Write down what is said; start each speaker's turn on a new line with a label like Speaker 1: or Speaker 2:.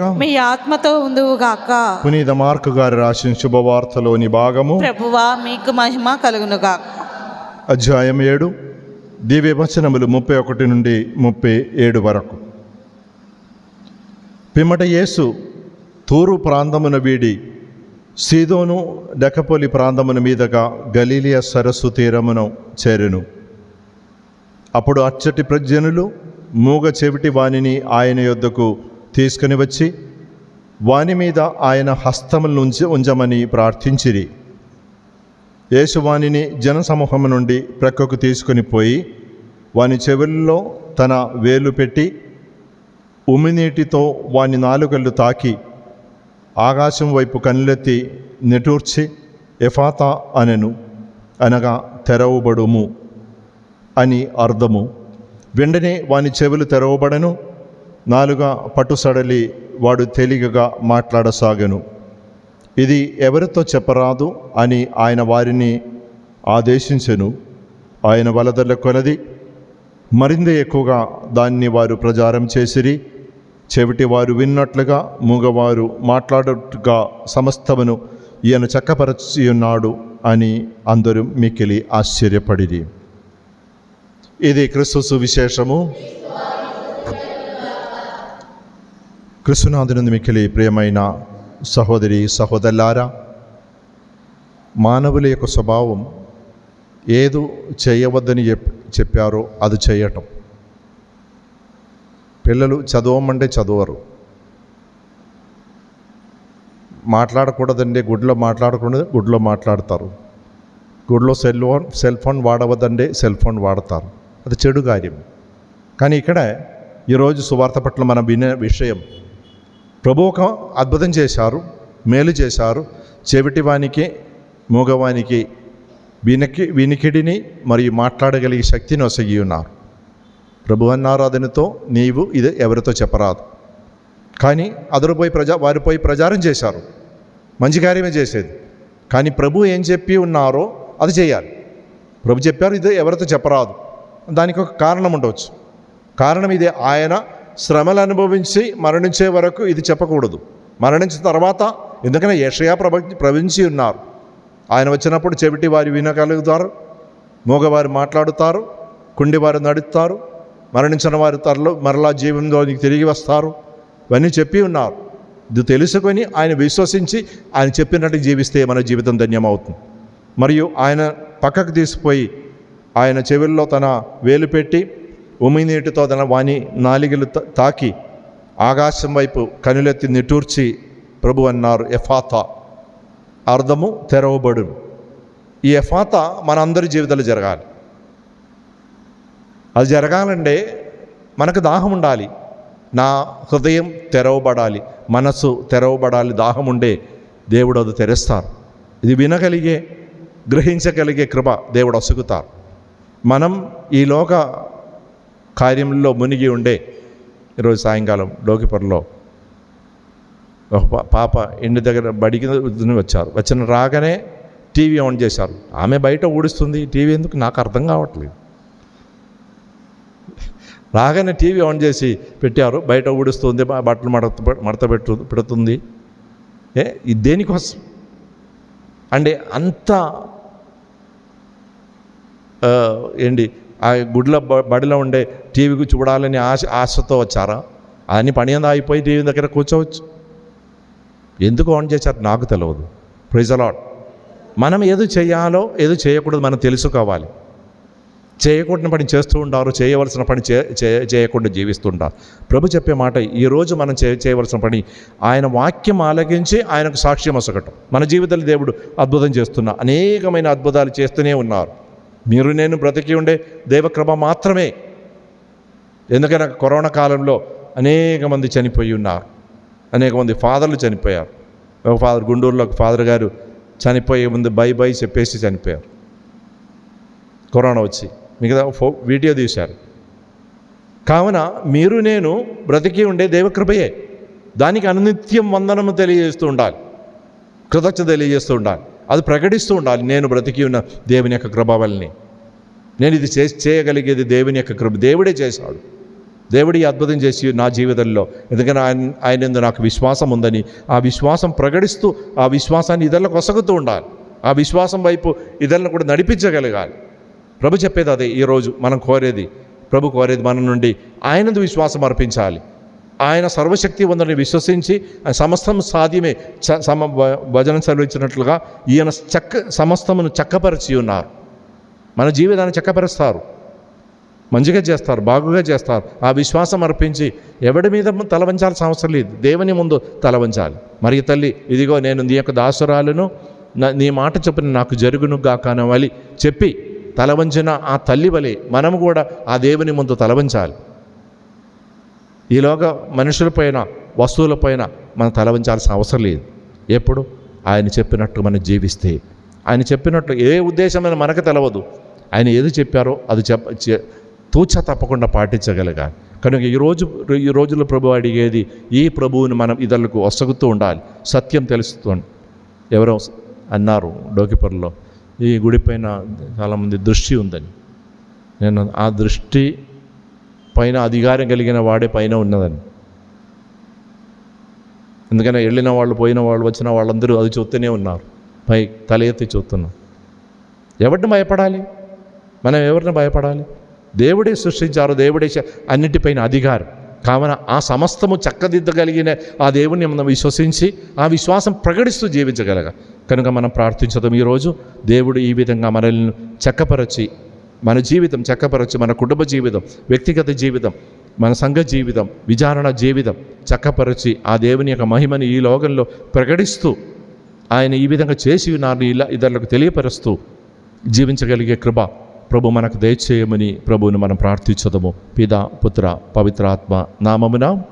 Speaker 1: మీ ఆత్మతో ఉందువుగాక
Speaker 2: పునీత మార్కు గారి రాసిన శుభవార్తలోని భాగము.
Speaker 1: ప్రభువా మీకు మహిమ కలుగునుగా
Speaker 2: అధ్యాయం ఏడు దివ్య వచనములు ముప్పై ఒకటి నుండి ముప్పై ఏడు వరకు. పిమ్మట యేసు తూరు ప్రాంతమున వీడి సీదోను డెకపోలి ప్రాంతమున మీదగా గలీలియ సరస్సు తీరమును చేరెను. అప్పుడు అచ్చటి ప్రజనులు మూగ చెవిటి వానిని ఆయన యొద్దకు తీసుకుని వచ్చి వాని మీద ఆయన హస్తములను ఉంచి ఉంచమని ప్రార్థించిరి. యేసువాణిని జనసమూహం నుండి ప్రక్కకు తీసుకొని పోయి వాని చెవుల్లో తన వేలు పెట్టి ఉమినీటితో వాని నాలుగళ్ళు తాకి ఆకాశం వైపు కనులెత్తి నిటూర్చి ఎఫాతా అనెను అనగా తెరవబడుము అని అర్థము. వెంటనే వాని చెవులు తెరవబడను నాలుక పట్టుసడలి వాడు తేలికగా మాట్లాడసాగను. ఇది ఎవరితో చెప్పరాదు అని ఆయన వారిని ఆదేశించెను. ఆయన వలదల కొనది మరింత ఎక్కువగా దాన్ని వారు ప్రచారం చేసిరి. చెవిటి వారు విన్నట్లుగా మూగవారు మాట్లాడట్టుగా సమస్తమును ఈయన చక్కపరచి ఉన్నాడు అని అందరూ మిక్కిలి ఆశ్చర్యపడిరి. ఇది క్రిస్తు సువిశేషము. కృష్ణనాథునందు మిక్కిలి ప్రియమైన సహోదరి సహోదరులారా మానవుల యొక్క స్వభావం ఏదో చేయవద్దని చెప్ చెప్పారో అది చేయటం పిల్లలు చదవమంటే చదవరు మాట్లాడకూడదండి గుడిలో మాట్లాడకూడదు గుడిలో మాట్లాడతారు గుడిలో సెల్ ఫోన్ సెల్ ఫోన్ వాడవద్దంటే సెల్ ఫోన్ వాడతారు అది చెడు కార్యం కానీ ఇక్కడ ఈరోజు సువార్త పట్ల మనం వినే విషయం ప్రభు ఒక అద్భుతం చేశారు మేలు చేశారు. చెవిటివానికి మూగవానికి వినికి వినికిడిని మరియు మాట్లాడగలిగే శక్తిని ఒసగి ఉన్నారు ప్రభు అన్నారాధనతో నీవు ఇది ఎవరితో చెప్పరాదు. కానీ అదరు పోయి ప్రజా వారు పోయి ప్రచారం చేశారు. మంచి కార్యమే చేసేది. కానీ ప్రభు ఏం చెప్పి ఉన్నారో అది చేయాలి. ప్రభు చెప్పారు ఇది ఎవరితో చెప్పరాదు. దానికి ఒక కారణం ఉండవచ్చు. కారణం ఇదే ఆయన శ్రమలు అనుభవించి మరణించే వరకు ఇది చెప్పకూడదు. మరణించిన తర్వాత ఎందుకంటే యషయా ప్రభ ప్రవించి ఉన్నారు. ఆయన వచ్చినప్పుడు చెవిటి వారి వినగలుగుతారు మూగవారు మాట్లాడుతారు కుండివారు నడుస్తారు మరణించిన వారు తరలో మరలా జీవంలోనికి తిరిగి వస్తారు ఇవన్నీ చెప్పి ఉన్నారు. ఇది తెలుసుకొని ఆయన విశ్వసించి ఆయన చెప్పినట్టు జీవిస్తే మన జీవితం ధన్యమవుతుంది. మరియు ఆయన పక్కకు తీసిపోయి ఆయన చెవుల్లో తన వేలు పెట్టి ఉమినీటితో తన వాణి నాలిగలు తాకి ఆకాశం వైపు కనులెత్తి నిటూర్చి ప్రభు అన్నారు ఎఫాత అర్థము తెరవబడు ఈ ఎఫాత మనందరి జీవితాలు జరగాలి. అది జరగాలంటే మనకు దాహం ఉండాలి. నా హృదయం తెరవబడాలి మనసు తెరవబడాలి దాహం ఉండే దేవుడు అది తెరుస్తారు. ఇది వినగలిగే గ్రహించగలిగే కృప దేవుడు అసుగుతారు మనం ఈ లోక కార్యంలో మునిగి ఉండే ఈరోజు సాయంకాలం డోకిపర్లో ఒక పాప ఇంటి దగ్గర బడికి వచ్చారు. వచ్చిన రాగానే టీవీ ఆన్ చేశారు. ఆమె బయట ఊడుస్తుంది. టీవీ ఎందుకు? నాకు అర్థం కావట్లేదు. రాగానే టీవీ ఆన్ చేసి పెట్టారు. బయట ఊడుస్తుంది బట్టలు మడత మడత పెట్టు పెడుతుంది. ఏ? ఇది దేనికోసం? అంటే అంత ఏంటి ఆ గుడ్ల బ- బడిలో ఉండే టీవీకి చూడాలని ఆశ ఆశతో వచ్చారా? అని పని అంతా అయిపోయి టీవీ దగ్గర కూర్చోవచ్చు. ఎందుకు ఆన్ చేశారు? నాకు తెలియదు ప్రైజ్ అలాట్ మనం ఏది చేయాలో ఏది చేయకూడదు మనం తెలుసుకోవాలి. చేయకూడని పని చేస్తూ ఉంటారు చేయవలసిన పని చే చేయకుండా జీవిస్తుంటారు. ప్రభు చెప్పే మాట ఈరోజు మనం చే చేయవలసిన పని ఆయన వాక్యం ఆలగించి ఆయనకు సాక్ష్యం అసగటం మన జీవితంలో దేవుడు అద్భుతం చేస్తున్నా అనేకమైన అద్భుతాలు చేస్తూనే ఉన్నారు. మీరు నేను బ్రతికి ఉండే దేవకృప మాత్రమే. ఎందుకంటే కరోనా కాలంలో అనేక మంది చనిపోయి ఉన్నారు. అనేక మంది ఫాదర్లు చనిపోయారు. ఒక ఫాదర్ గుంటూరులో ఒక ఫాదర్ గారు చనిపోయే ముందు బై బై చెప్పేసి చనిపోయారు. కరోనా వచ్చి మిగతా ఫో వీడియో తీశారు. కావున మీరు నేను బ్రతికి ఉండే దేవకృపయే. దానికి అనునిత్యం వందనము తెలియజేస్తూ ఉండాలి. కృతజ్ఞత తెలియజేస్తూ ఉండాలి. అది ప్రకటిస్తూ ఉండాలి. నేను బ్రతికి ఉన్న దేవుని యొక్క కృప నేను ఇది చే చేయగలిగేది దేవుని యొక్క కృప. దేవుడే చేశాడు. దేవుడి అద్భుతం చేసి నా జీవితంలో. ఎందుకంటే ఆయన ఆయన నాకు విశ్వాసం ఉందని. ఆ విశ్వాసం ప్రకటిస్తూ ఆ విశ్వాసాన్ని ఇతరులకు కొసగుతూ ఉండాలి. ఆ విశ్వాసం వైపు ఇతరులను కూడా నడిపించగలగాలి. ప్రభు చెప్పేది అదే ఈరోజు మనం కోరేది. ప్రభు కోరేది మన నుండి ఆయనందు విశ్వాసం అర్పించాలి. ఆయన సర్వశక్తి ఉందని విశ్వసించి సమస్తం సాధ్యమే చ సమ భజన సెలవిచ్చినట్లుగా ఈయన చక్క సమస్తమును చక్కపరిచి ఉన్నారు. మన జీవితాన్ని చక్కపరుస్తారు. మంచిగా చేస్తారు బాగుగా చేస్తారు. ఆ విశ్వాసం అర్పించి ఎవడి మీద తలవంచాల్సిన అవసరం లేదు. దేవుని ముందు తల వంచాలి. మరి తల్లి ఇదిగో నేను నీ యొక్క దాసురాలను నీ మాట చెప్పిన నాకు జరుగును గాకనవలి చెప్పి తల వంచిన ఆ తల్లి వలె మనము కూడా ఆ దేవుని ముందు తల వంచాలి. ఈలోగా మనుషులపైన వస్తువులపైన మనం తల వంచాల్సిన అవసరం లేదు. ఎప్పుడు? ఆయన చెప్పినట్టు మనం జీవిస్తే. ఆయన చెప్పినట్టు ఏ ఉద్దేశమైన మనకు తెలవదు. ఆయన ఏది చెప్పారో అది చెప్ప తూచ తప్పకుండా పాటించగలగాలి. కనుక ఈరోజు ఈ రోజుల్లో ప్రభు అడిగేది ఈ ప్రభువుని మనం ఇతరులకు వసగుతూ ఉండాలి. సత్యం తెలుస్తూ ఎవరో అన్నారు డోకిపర్లో. ఈ గుడిపైన చాలామంది దృష్టి ఉందని. నేను ఆ దృష్టి పైన అధికారం కలిగిన వాడే పైన ఉన్నదని. ఎందుకని వెళ్ళిన వాళ్ళు పోయిన వాళ్ళు వచ్చిన వాళ్ళందరూ అది చూస్తూనే ఉన్నారు. పై తల ఎత్తి చూస్తున్నాం ఎవరిని భయపడాలి? మనం ఎవరిని భయపడాలి? దేవుడే సృష్టించారు దేవుడే అన్నిటిపైన అధికారం. కావున ఆ సమస్తము చక్కదిద్దగలిగిన ఆ దేవుణ్ణి మనం విశ్వసించి ఆ విశ్వాసం ప్రకటిస్తూ జీవించగలగ కనుక మనం ప్రార్థించదాం ఈరోజు. దేవుడు ఈ విధంగా మనల్ని చక్కపరచి మన జీవితం చక్కపరచు మన కుటుంబ జీవితం వ్యక్తిగత జీవితం మన సంఘ జీవితం విచారణ జీవితం చక్కపరచి ఆ దేవుని యొక్క మహిమని ఈ లోకంలో ప్రకటిస్తూ ఆయన ఈ విధంగా చేసి ఉన్నారు ఇలా ఇతరులకు తెలియపరుస్తూ జీవించగలిగే కృప ప్రభు మనకు దయచేయమని ప్రభువును మనం ప్రార్థించదము. పిత పుత్ర పవిత్రాత్మ నామమున